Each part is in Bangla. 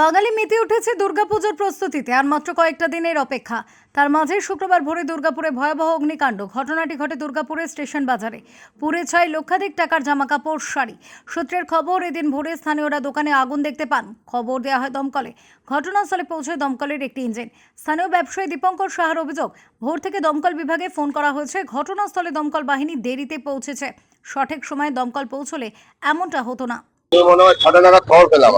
বাঙালি মেতে উঠেছে দুর্গাপুজোর প্রস্তুতিতে, আর মাত্র কয়েকটা দিনের অপেক্ষা। তার মাঝে শুক্রবার ভোরে দুর্গাপুরে ভয়াবহ অগ্নিকাণ্ড। ঘটনাটি ঘটে দুর্গাপুরের স্টেশন বাজারে। পুড়ে ছয় লক্ষাধিক টাকার জামাকাপড়, শাড়ি। সূত্রের খবর, এদিন ভোরে স্থানীয়রা দোকানে আগুন দেখতে পান। খবর দেওয়া হয় দমকলে। ঘটনাস্থলে পৌঁছয় দমকলের একটি ইঞ্জিন। স্থানীয় ব্যবসায়ী দীপঙ্কর সাহার অভিযোগ, ভোর থেকে দমকল বিভাগে ফোন করা হয়েছে। ঘটনাস্থলে দমকল বাহিনী দেরিতে পৌঁছেছে। সঠিক সময়ে দমকল পৌঁছলে এমনটা হতো না। মনে হয় ছটা নাগাদ খবর পেলাম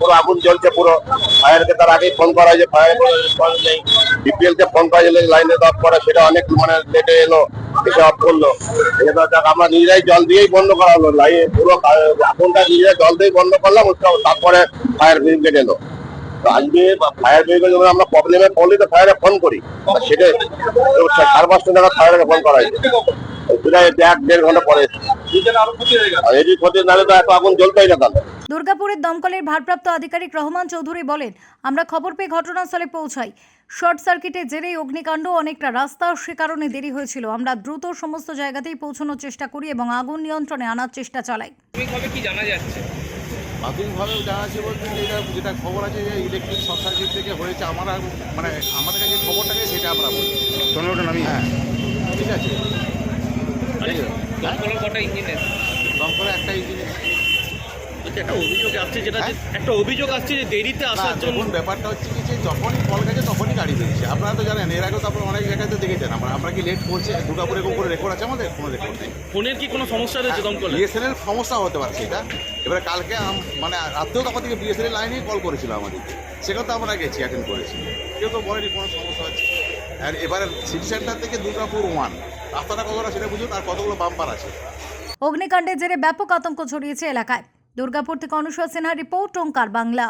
পুরো আগুন জ্বলছে, পুরো ফায়ারকে তার আগেই ফোন করা হয়েছে ফায়ার রেসপন্স নেই। বিপিএল কে ফোন করা লাইনে অফ করা, সেটা অনেক মানে লেটে এলো এসে অফ করল আমরা নিজেরাই জল দিয়েই বন্ধ করা হলো। পুরো আগুনটা নিজেরা জল দিয়ে বন্ধ করলাম, তারপরে ফায়ার ব্রিগেড এলো। আজকে ফায়ার ব্রিগেড যখন আমরা প্রবলেমে পড়লে তো ফায়ারে ফোন করি। সেটা সাড়ে পাঁচটা নাগাদ ফায়ারকে ফোন করা হয়েছে। এক দেড় ঘণ্টা পরে এটি ক্ষতি নাহলে তো এত আগুন জ্বলতেই না তাহলে। দুর্গাপুরের দমকলের ভারপ্রাপ্ত আধিকারিক রহমান চৌধুরী বলেন আমরা খবর পেয়ে ঘটনাস্থলে পৌঁছাই। শর্ট সার্কিটে জেরেই অগ্নিকাণ্ড অনেকটা রাস্তা সে কারণে দেরি হয়েছিল। আমরা দ্রুত সমস্ত জায়গাতেই পৌঁছানোর চেষ্টা করি এবং আগুন নিয়ন্ত্রণে আনার চেষ্টা চালাই। কি জানা যাচ্ছে? প্রাথমিকভাবে জানা আছে বলতে যেটা যেটা খবর আছে যে ইলেকট্রিক শর্ট সার্কিট থেকে হয়েছে আমরা মানে আমাদের কাছে খবরটাকে সেটা আমরা বলি পনেরোটা নামি হ্যাঁ। ঠিক আছে। কটা ইঞ্জিনের দমকলে একটা একটা অভিযোগ আসছে যেটা যে- একটা অভিযোগ আসছে যে দেরিতে আসার জন্য ব্যাপারটা হচ্ছে কি যে যখনই কল গেছে তখনই গাড়ি বেরিয়েছে আপনারা তো জানেন এর আগেও তো আপনারা অনেক জায়গায় তো দেখেছেন। আমরা আমরা কি লেট করছে দুর্গাপুরে করে রেকর্ড আছে আমাদের? কোনো রেকর্ড নেই। ফোনের কি কোনো সমস্যা রয়েছে দমকলে? বিএসএনএল সমস্যা হতে পারে সেটা। এবারে কালকে মানে রাত্রেও তখন থেকে বিএসএনএল লাইনেই কল করেছিল আমাদেরকে সেখানে তো আমরা গেছি অ্যাটেন্ড করেছি। কেউ তো বলেনি কোনো সমস্যা হচ্ছে। আর এবারে সিটি সেন্টার থেকে দুর্গাপুর ওয়ান রাস্তাটা কতটা সেটা বুঝুন আর কতগুলো বাম্পার আছে। অগ্নিকাণ্ডের জেরে ব্যাপক আতঙ্ক ছড়িয়েছে এলাকায়। দুর্গাপুর থেকে অনুষ্কা সিনহা রিপোর্ট ওঙ্কার বাংলা।